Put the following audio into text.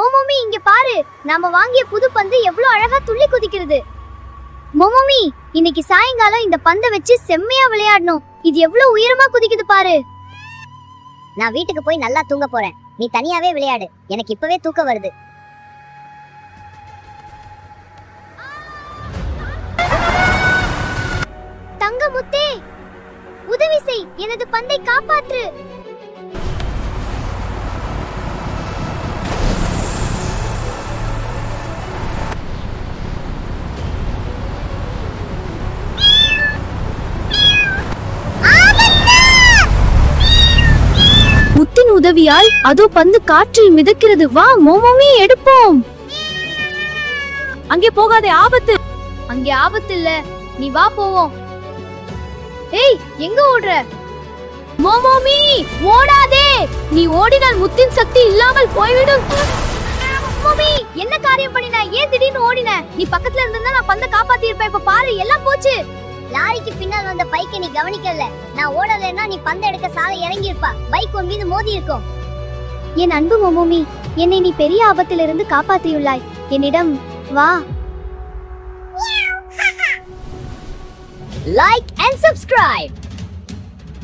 மோமோமி இங்க பாரு. நாம வாங்கிய புது பந்து எவ்வளவு அழகா துள்ளி குதிக்கிறது. மோமோமி இன்னைக்கு சாயங்காலம் இந்த பந்தை வச்சு செம்மையா விளையாடணும். இது எவ்வளவு உயரமா குதிக்குது பாரு. நான் வீட்டுக்கு போய் நல்லா தூங்க போறேன். நீ தனியாவே விளையாடு. எனக்கு இப்பவே தூக்கம் வருது. தங்க முத்தே உதவி செய். எனது பந்தை காப்பாற்று. உதவியால் அதோ பந்து காற்றில் மிதக்கிறது. வா மோமோமி எடுப்போம். அங்கே போகாதே ஆபத்து. அங்கே ஆபத்து இல்ல. நீ வா போவோம். ஏய் எங்க ஓடுற? மோமோமி ஓடாதே. நீ ஓடினால் முத்தின் சக்தி இல்லாமல் போய்விடும். மோமி என்ன காரியம் பண்ணின? ஏன் திடீர்னு ஓடின? நீ பக்கத்துல இருந்தா நான் பந்த காப்பாத்தி இருப்பேன் இப்ப பாரு எல்லாம் போச்சு. லாரிக்கு பின்னால் வந்த பைக்கை நீ கவனிக்கல. நான் ஓடலைன்னா நீ பந்து எடுக்க சாலை இறங்கி இருப்பா பைக் உன் மீது மோதி இருக்கும். என் அன்பு மோமோமி என்னை நீ பெரிய ஆபத்திலிருந்து காப்பாத்தியுள்ளாய் என்னிடம் வா. Like and subscribe